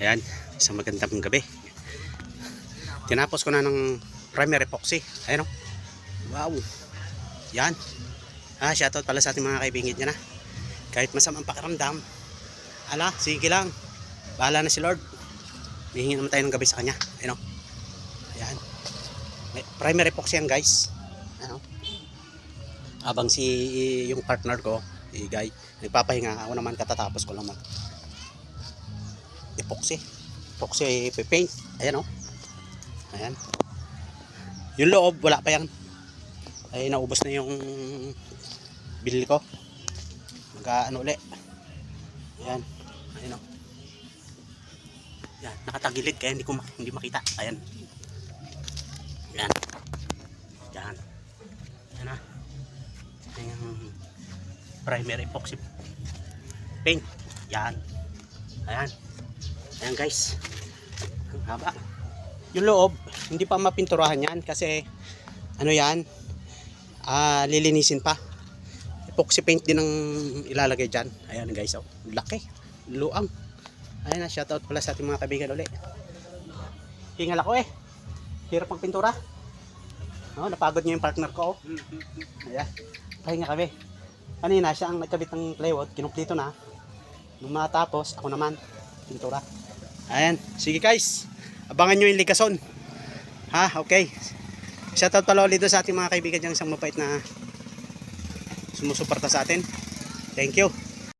Ayan, isang magandang gabi. Tinapos ko na ng primary epoxy. Ayan o. Wow. Yan. Ah, shoutout pala sa ating mga kaibigan dyan ah. Kahit masamang pakiramdam, ala, sige lang. Bahala na si Lord. Hihingi naman tayo ng gabi sa kanya. Ayan o. Ayan. May primary epoxy yan guys. Ayan o. Abang si yung partner ko, si Guy, nagpapahinga. Ako naman katatapos ko lang mag epoxy. Epoxy paint. Ayan o. Ayan. Yung loob, wala pa yan. Ay, naubos na yung binili ko. Magka ano uli. Ayan. Ayan o. Yan, nakatagilid kaya hindi ko hindi makita. Ayan. Yan. Yan. Yan na. Ayan yung primary epoxy paint. Yan. Ayan. Ayan guys. Ang haba. Yung loob, hindi pa mapinturahan yan kasi ano yan, ah lilinisin pa. Epoxy paint din ang ilalagay dyan. Ayan guys, oh. laki. Luang. Ayan na, shoutout pala sa ating mga kaibigan uli. Hingal ako eh. Hirap ang pintura. Oh, napagod niya yung partner ko. Oh. Ayan. Pahinga kami. Kanina siya ang nagkabit ng plywood, kinumplito na. Nung matapos, ako naman, pintura. Ayan, sige guys. Abangan nyo yung likason. Ha, okay. Shoutout pala ulit sa ating mga kaibigan dyan isang mapait na sumusuporta sa atin. Thank you.